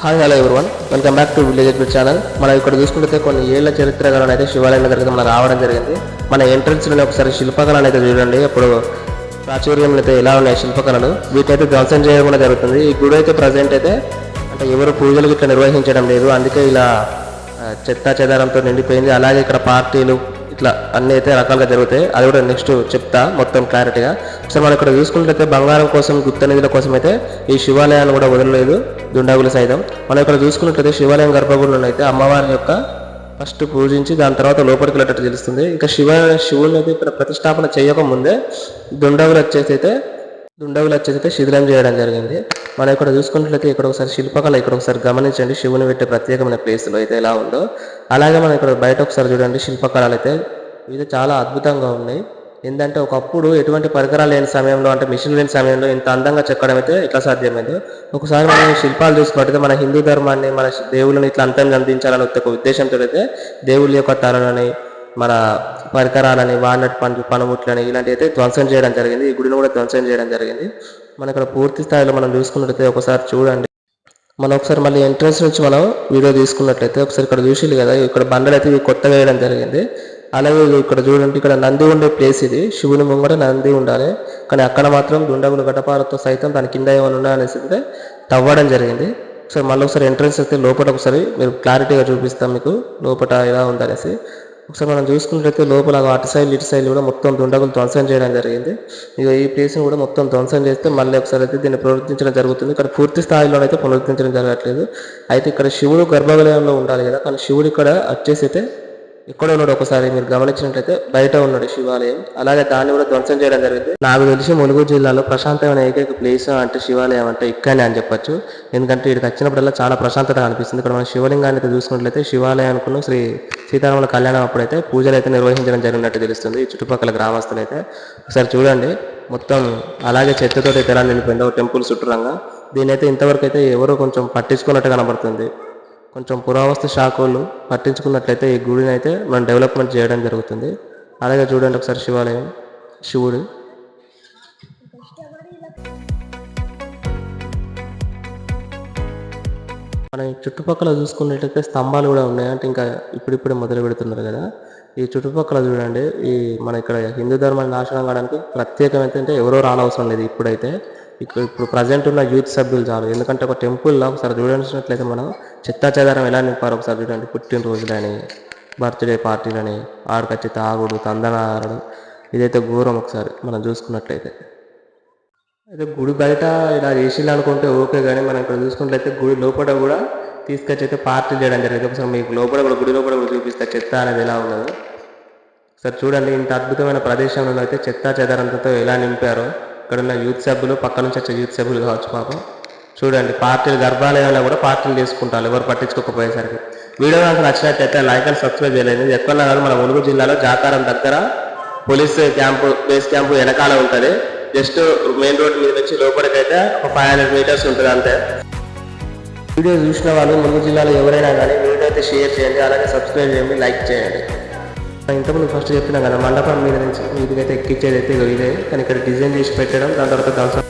Hi hello everyone welcome back to village ఎడ్బిట్ channel మనం ఇక్కడ చూసుకుంటే కొన్ని ఏళ్ళ చరిత్ర గల అయితే శివాలయం దగ్గరికి మనం రావడం జరిగింది. మన ఎంట్రన్స్లోనే ఒకసారి శిల్పకళను అయితే చూడండి. అప్పుడు ప్రాచుర్యం అయితే ఎలా ఉన్నాయి శిల్పకళలు? వీటైతే ధ్వంసం చేయడం కూడా జరుగుతుంది. ఈ గుడి అయితే ప్రజెంట్ అయితే అంటే ఎవరు పూజలు ఇట్లా నిర్వహించడం లేదు. అందుకే ఇలా చెత్త చెదారంతో నిండిపోయింది. అలాగే ఇక్కడ పార్టీలు ఇట్లా అన్ని అయితే రకాలుగా జరుగుతాయి. అది కూడా నెక్స్ట్ చెప్తా మొత్తం క్లారిటీగా సో మనం ఇక్కడ చూసుకున్నట్లయితే బంగారం కోసం గుప్త నిధుల కోసం అయితే ఈ శివాలయాన్ని కూడా వదలలేదు. దుండాగుల సైతం. మనం ఇక్కడ చూసుకున్నట్లయితే శివాలయం గర్భగుడిలో అయితే అమ్మవారి యొక్క ఫస్ట్ పూజించి దాని తర్వాత లోపలికి వెళ్ళేటట్టు తెలుస్తుంది. ఇంకా శివ శివుని అయితే ఇక్కడ ప్రతిష్టాపన చేయకముందే దుండగులు దుండాగులు వచ్చేసి అయితే దుండగులు వచ్చేసి అయితే శిథిలం చేయడం జరిగింది. మనం ఇక్కడ చూసుకున్నట్లయితే ఇక్కడ ఒకసారి శిల్పకళ ఇక్కడ ఒకసారి గమనించండి. శివుని పెట్టే ప్రత్యేకమైన ప్లేస్లో అయితే ఎలా ఉందో. అలాగే మనం ఇక్కడ బయట ఒకసారి చూడండి శిల్పకళలు అయితే. ఇవి చాలా అద్భుతంగా ఉన్నాయి. ఏంటంటే ఒకప్పుడు ఎటువంటి పరికరాలు లేని సమయంలో అంటే మిషన్ లేని సమయంలో ఇంత అందంగా చెక్కడం అయితే ఇట్లా సాధ్యమైంది? ఒకసారి మనం శిల్పాలు చూసుకుంటే మన హిందూ ధర్మాన్ని మన దేవుళ్ళని ఇట్లా అంతం అందించాలని ఒక ఉద్దేశంతో అయితే దేవుళ్ళ యొక్క తలలని మన పరికరాలని వాడినట్టు పని పనిముట్లని ఇలాంటివి అయితే ధ్వంసం చేయడం జరిగింది. ఈ గుడిని కూడా ధ్వంసం చేయడం జరిగింది. మన ఇక్కడ పూర్తి స్థాయిలో మనం చూసుకున్నట్లయితే ఒకసారి చూడండి. మనం ఒకసారి మళ్ళీ ఎంట్రన్స్ నుంచి మనం వీడియో తీసుకున్నట్లయితే ఒకసారి ఇక్కడ చూసిల్లు కదా ఇక్కడ బండలు అయితే కొత్తగా వేయడం జరిగింది. అలాగే ఇక్కడ చూడండి ఇక్కడ నంది ఉండే ప్లేస్ ఇది. శివుని ముంగట నంది ఉండాలి. కానీ అక్కడ మాత్రం దుండగులు గటపారతో సైతం దాని కింద ఏమైనా ఉన్నాయనేసి అయితే తవ్వడం జరిగింది. ఒకసారి మళ్ళీ ఒకసారి ఎంట్రన్స్ అయితే లోపల ఒకసారి మీరు క్లారిటీగా చూపిస్తాం మీకు లోపల ఎలా ఉందనేసి. ఒకసారి మనం చూసుకున్నట్లయితే లోపల అటు సైడ్ ఇటు సైడ్ కూడా మొత్తం దుండగులు ధ్వంసం చేయడం జరిగింది. ఇక ఈ ప్లేస్ని కూడా మొత్తం ధ్వంసం చేస్తే మళ్ళీ ఒకసారి అయితే దీన్ని ప్రవర్తించడం జరుగుతుంది. ఇక్కడ పూర్తి స్థాయిలో అయితే పునరుద్ధరించడం జరగట్లేదు. అయితే ఇక్కడ శివుడు గర్భాలయంలో ఉండాలి కదా. కానీ శివుడు ఇక్కడ వచ్చేసి అయితే ఇక్కడ ఉన్నాడు ఒకసారి మీరు గమనించినట్లయితే బయట ఉన్నాడు శివాలయం. అలాగే దాన్ని కూడా ధ్వంసం చేయడం జరిగింది. నాకు తెలిసి ములుగు జిల్లాలో ప్రశాంతమైన ఏకైక ప్లేస్ అంటే శివాలయం అంటే ఇక్కడనే అని చెప్పొచ్చు. ఎందుకంటే ఇక్కడికి వచ్చినప్పుడల్లా చాలా ప్రశాంతత అనిపిస్తుంది. ఇక్కడ మనం శివలింగాన్ని అయితే చూసుకున్నట్లయితే శివాలయానికి శ్రీ సీతారాముల కళ్యాణం అప్పుడైతే పూజలు అయితే నిర్వహించడం జరిగినట్టు తెలుస్తుంది. ఈ చుట్టుపక్కల గ్రామస్తులు అయితే. ఒకసారి చూడండి. మొత్తం అలాగే చెత్తతో అయితే ఎలా టెంపుల్ టెంపుల్ చుట్టూరంగా. దీని అయితే ఇంతవరకు అయితే ఎవరో కొంచెం పట్టించుకున్నట్టు కనబడుతుంది. కొంచెం పురావస్తు శాఖలు పట్టించుకున్నట్లయితే ఈ గుడిని అయితే మనం డెవలప్మెంట్ చేయడం జరుగుతుంది. అలాగే చూడండి ఒకసారి శివాలయం శివుడు. మన చుట్టుపక్కల చూసుకున్నట్లయితే స్తంభాలు కూడా ఉన్నాయి. అంటే ఇంకా ఇప్పుడిప్పుడే మొదలు పెడుతున్నారు కదా. ఈ చుట్టుపక్కల చూడండి ఈ మన ఇక్కడ హిందూ ధర్మాన్ని నాశనం కావడానికి ప్రత్యేకమైతే అంటే ఎవరో రానవసరం లేదు ఇప్పుడైతే. ఇక్కడ ఇప్పుడు ప్రజెంట్ ఉన్న యూత్ సభ్యులు చాలు. ఎందుకంటే ఒక టెంపుల్లో ఒకసారి చూడాల్సినట్లయితే మనం చెత్తా చెదారం ఎలా నింపారు ఒకసారి చూడండి. పుట్టినరోజులని బర్త్డే పార్టీలని ఆడకచ్చి తాగుడు తందనారడు ఇదైతే ఘోరం ఒకసారి మనం చూసుకున్నట్లయితే. అయితే గుడి బయట ఇలా చేసిండు అనుకుంటే ఓకే కానీ మనం ఇక్కడ చూసుకున్నట్లయితే గుడి లోపల కూడా తీసుకొచ్చి అయితే పార్టీ చేయడం జరిగింది. ఒకసారి మీకు లోపల కూడా గుడి లోపల కూడా చూపిస్తా. చెత్త అనేది ఎలా ఉన్నదో. ఒకసారి చూడండి. ఇంత అద్భుతమైన ప్రదేశంలో అయితే చెత్త చెదారంతో ఎలా నింపారో. ఇక్కడ ఉన్న యూత్ సభ్యులు పక్క నుంచి వచ్చే యూత్ సభ్యులు కావచ్చు పాపం. చూడండి పార్టీలు గర్భాలయంలో కూడా పార్టీలు తీసుకుంటారు ఎవరు పట్టించుకోకపోయేసరికి. వీడియో నాకు నచ్చినట్టయితే లైక్ అండ్ సబ్స్క్రైబ్ చేయలేదు ఎక్కడ మన ములుగు జిల్లాలో జాకారం దగ్గర పోలీస్ క్యాంపు బేస్ క్యాంపు వెనకాల ఉంటుంది. జస్ట్ మెయిన్ రోడ్ మీద నుంచి లోపలికైతే ఒక ఫైవ్ హండ్రెడ్ మీటర్స్ ఉంటుంది అంతే. వీడియో చూసిన వాళ్ళు ములుగు జిల్లాలో ఎవరైనా కానీ వీడియో అయితే షేర్ చేయండి అలాగే సబ్స్క్రైబ్ చేయండి లైక్ చేయండి. ఇంతకుముందు ఫస్ట్ చెప్పినా కదా మండపం మీద నుంచి మీదకైతే ఎక్కించేది అయితే ఇదే కానీ ఇక్కడ డిజైన్ చేసి పెట్టడం దాని తర్వాత దాని